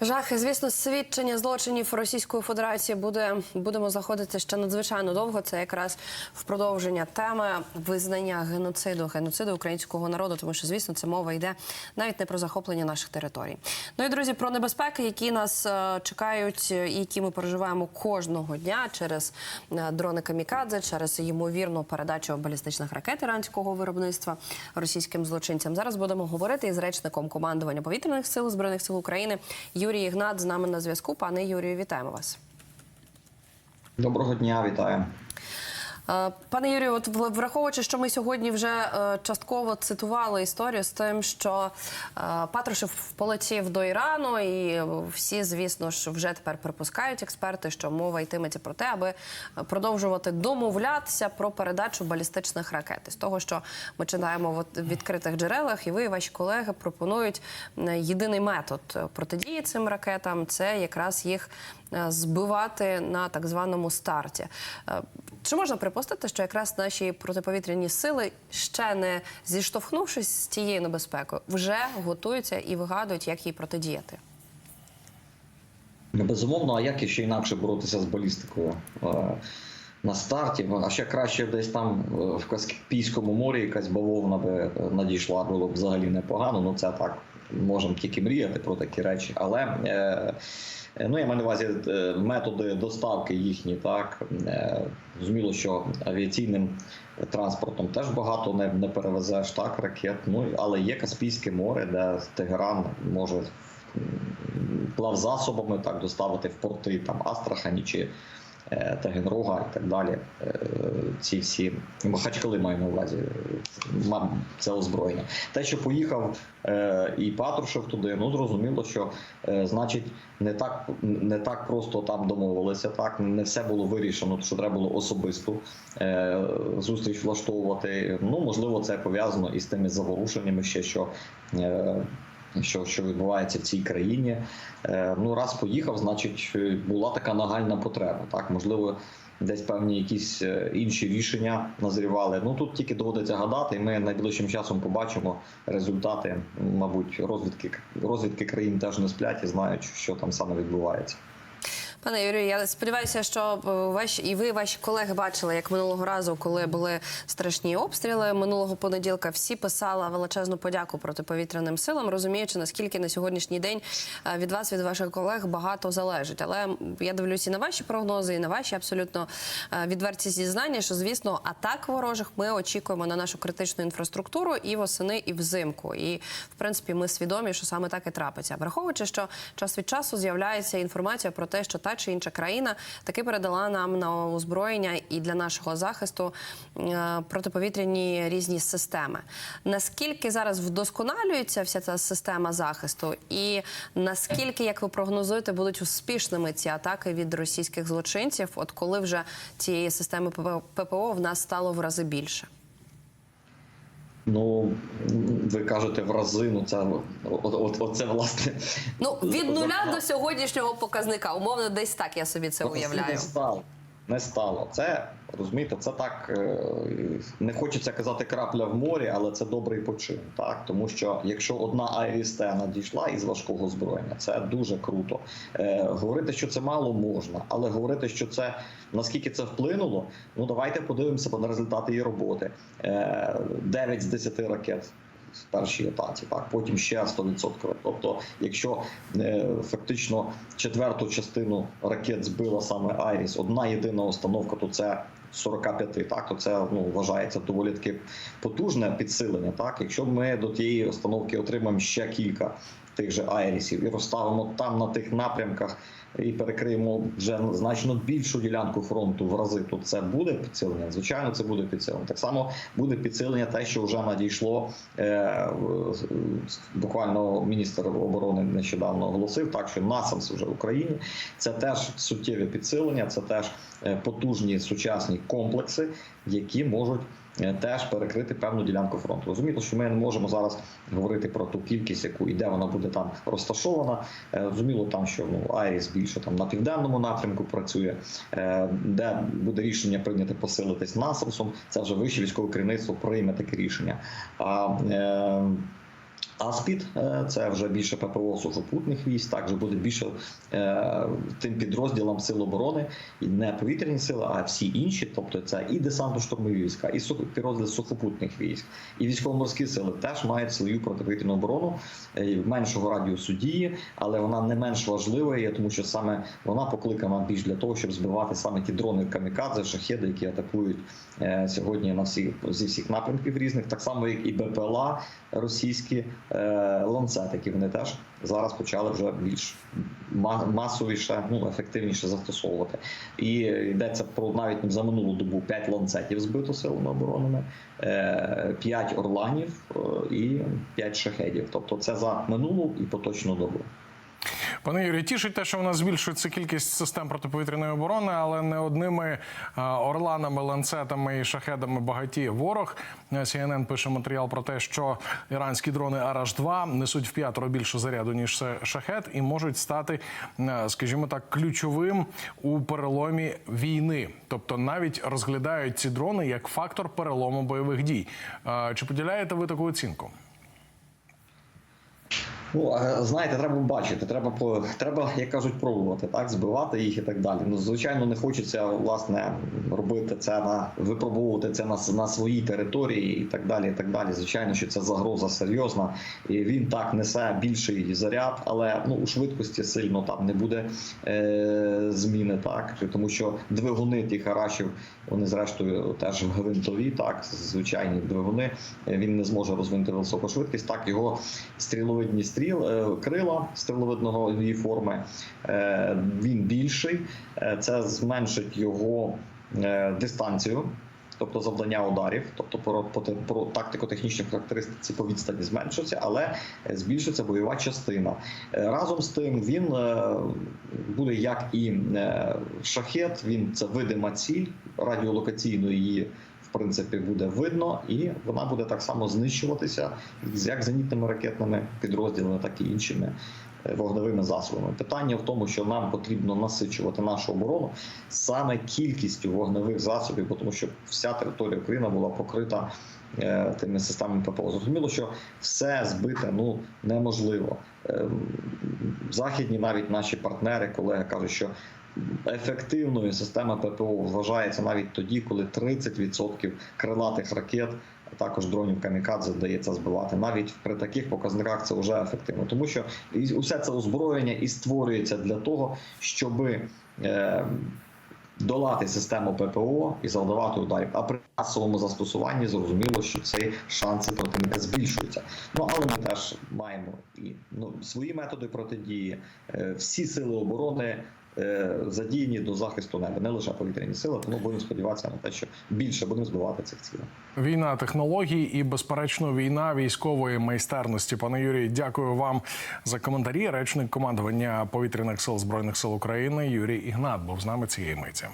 Жахи, звісно, свідчення злочинів Російської Федерації буде будемо заходити ще надзвичайно довго. Це якраз в продовження теми визнання геноциду, геноциду українського народу, тому що, звісно, це мова йде навіть не про захоплення наших територій. Ну і друзі, про небезпеки, які нас е, чекають, і які ми переживаємо кожного дня через е, дрони камікадзе, через ймовірну передачу балістичних ракет іранського виробництва російським злочинцям. Зараз будемо говорити із речником командування повітряних сил збройних сил України. Юрій Ігнат з нами на зв'язку. Пане Юрію, вітаємо вас. Доброго дня, вітаю. Е, Пане Юрію, от враховуючи, що ми сьогодні вже е, частково цитували історію з тим, що е, Патрушев полетів до Ірану, і всі, звісно ж, вже тепер припускають експерти, що мова йтиметься про те, аби продовжувати домовлятися про передачу балістичних ракет. З того, що ми читаємо в відкритих джерелах, і ви, і ваші колеги пропонують єдиний метод протидії цим ракетам це якраз їх збивати на так званому старті. Чи можна припустити, що якраз наші протиповітряні сили, ще не зіштовхнувшись з тією небезпекою, вже готуються і вигадують, як їй протидіяти? Ну, Безумовно, а як іще інакше боротися з балістикою Е, на старті? А ще краще десь там е, в Каспійському морі якась бавовна би е, надійшла, було б взагалі непогано. Ну це так, можемо тільки мріяти про такі речі. Але е, е, ну, я маю на увазі е, методи доставки їхні, так зрозуміло, що авіаційним транспортом теж багато не, не перевезеш так ракет. Ну але є Каспійське море, де Тегеран може плавзасобами так доставити в порти там Астрахані чи Таганрога і так далі. Е, Ці всі Махачкали маю на увазі е, це озброєння. Те, що поїхав е, і Патрушев туди, ну зрозуміло, що е, значить не так не так просто там домовилися. Так не все було вирішено, що треба було особисто е, зустріч влаштовувати. Ну можливо, це пов'язано із тими заворушеннями, ще що. Що, що відбувається в цій країні. Е, ну, раз поїхав, значить, е, була така нагальна потреба. Так, можливо, десь певні якісь е, інші рішення назрівали. Ну тут тільки доводиться гадати, і ми найближчим часом побачимо результати. Мабуть, розвідки розвідки країн теж не сплять і знають, що там саме відбувається. Пане Юрію, я сподіваюся, що е, ваші і ви, ваші колеги, бачили, як минулого разу, коли були страшні обстріли минулого понеділка. Всі писали величезну подяку протиповітряним силам, розуміючи наскільки на сьогоднішній день е, від вас, від ваших колег багато залежить. Але я дивлюся на ваші прогнози, і на ваші абсолютно е, відверті зізнання, що звісно атак ворожих ми очікуємо на нашу критичну інфраструктуру і восени, і взимку. І в принципі ми свідомі, що саме так і трапиться. Враховуючи, що час від часу з'являється інформація про те, що та чи інша країна таки передала нам на озброєння і для нашого захисту е, протиповітряні різні системи. Наскільки зараз вдосконалюється вся ця система захисту, і наскільки, як ви прогнозуєте, будуть успішними ці атаки від російських злочинців, от коли вже цієї системи ППО в нас стало в рази більше? Ну, ви кажете в рази, ну це от, от, от це власне. Ну від нуля до сьогоднішнього показника, умовно, десь так я собі це уявляю. Не стало. Не стало. Це розумієте, це так е, не хочеться казати крапля в морі, але це добрий почин. Так тому що якщо одна Айрісте надійшла із важкого зброєння, це дуже круто. Е, Говорити, що це мало можна, але говорити, що це наскільки це вплинуло, ну давайте подивимося на результати її роботи. Е, 9 з 10 ракет в першій атаці, так потім ще 100%. Тобто, якщо е, фактично четверту частину ракет збила саме Айріс, одна єдина установка, то це 45, так то це ну вважається доволі таки потужне підсилення. Так, якщо ми до тієї установки отримаємо ще кілька тих же Айрісів і розставимо там на тих напрямках. І перекриємо вже значно більшу ділянку фронту в рази. То це буде підсилення. Звичайно, це буде підсилення. Так само буде підсилення, те, що вже надійшло е, буквально міністр оборони нещодавно оголосив, так що насамс вже в Україні. Це теж суттєве підсилення, це теж е, потужні сучасні комплекси, які можуть. Е, Теж перекрити певну ділянку фронту. Розумієте, що ми не можемо зараз говорити про ту кількість, яку і де вона буде там розташована. Е, Розуміло, там що ну Айріс більше там на південному напрямку працює, е, де буде рішення прийняти посилитись насамсом. Це вже вище військове керівництво прийме таке рішення. А е, Аспід е, це вже більше ППО сухопутних військ. Також буде більше е, тим підрозділам сил оборони, і не повітряні сили, а всі інші, тобто це і десантно-штурмові війська, і підрозділи сухопутних військ, і військово-морські сили теж мають свою протиповітряну оборону е, меншого радіусу дії, але вона не менш важлива, є, тому що саме вона покликана більш для того, щоб збивати саме ті дрони камікадзе, шахеди, які атакують сьогодні на всі зі всіх напрямків різних, так само як і БПЛА російські е, ланцетики. Вони теж зараз почали вже більш масовіше, ну ефективніше застосовувати. І йдеться про навіть за минулу добу 5 ланцетів збито силами оборонами, 5 орланів е, і 5 шахедів. Тобто це за минулу і поточну добу. Пане Юрій, тішить те, що в нас збільшується кількість систем протиповітряної оборони, але не одними орланами, ланцетами і шахедами багатіє ворог. CNN пише матеріал про те, що іранські дрони Араш-2 несуть в п'ятеро більше заряду ніж шахет, і можуть стати, скажімо так, ключовим у переломі війни. Тобто навіть розглядають ці дрони як фактор перелому бойових дій. Чи поділяєте ви таку оцінку? Ну знаєте, треба бачити, треба треба, як кажуть, пробувати так, збивати їх і так далі. Ну звичайно, не хочеться власне робити це на випробовувати це на, на своїй території і так далі. І так далі. Звичайно, що це загроза серйозна, і він так несе більший заряд, але ну у швидкості сильно там не буде е, зміни, так тому що двигуни тих арашів, вони зрештою теж гвинтові, так звичайні двигуни. Він не зможе розвинути високу швидкість. Так його стріловидні стріл е, крила стріловидного її форми. е, Він більший, Е, це зменшить його дистанцію. Тобто завдання ударів, тобто про, про, про тактико-технічні характеристиці по відстані зменшиться, але збільшиться бойова частина. Разом з тим він буде як і шахет, він це видима ціль, радіолокаційно її в принципі буде видно, і вона буде так само знищуватися як зенітними ракетними підрозділами, так і іншими е, вогневими засобами. Питання в тому, що нам потрібно насичувати нашу оборону саме кількістю вогневих засобів, тому що вся територія України була покрита е, тими системами ППО. Зрозуміло, що все збити ну неможливо. Ем, Західні навіть наші партнери, колеги кажуть, що ефективною система ППО вважається навіть тоді, коли 30% крилатих ракет. Також дронів камікадзе вдається збивати. Навіть при таких показниках це вже ефективно, тому що усе це озброєння і створюється для того, щоби е, долати систему ППО і завдавати ударів. А при масовому застосуванні зрозуміло, що ці шанси противника збільшуються. Ну але ми теж маємо і ну, свої методи протидії. Е, Всі сили оборони задіяні до захисту неба, не лише повітряні сили. Тому будемо сподіватися на те, що більше будемо збивати цих цілей. Війна технологій і, безперечно, війна військової майстерності. Пане Юрій, дякую вам за коментарі. Речник командування повітряних сил збройних сил України Юрій Ігнат був з нами цієї миті.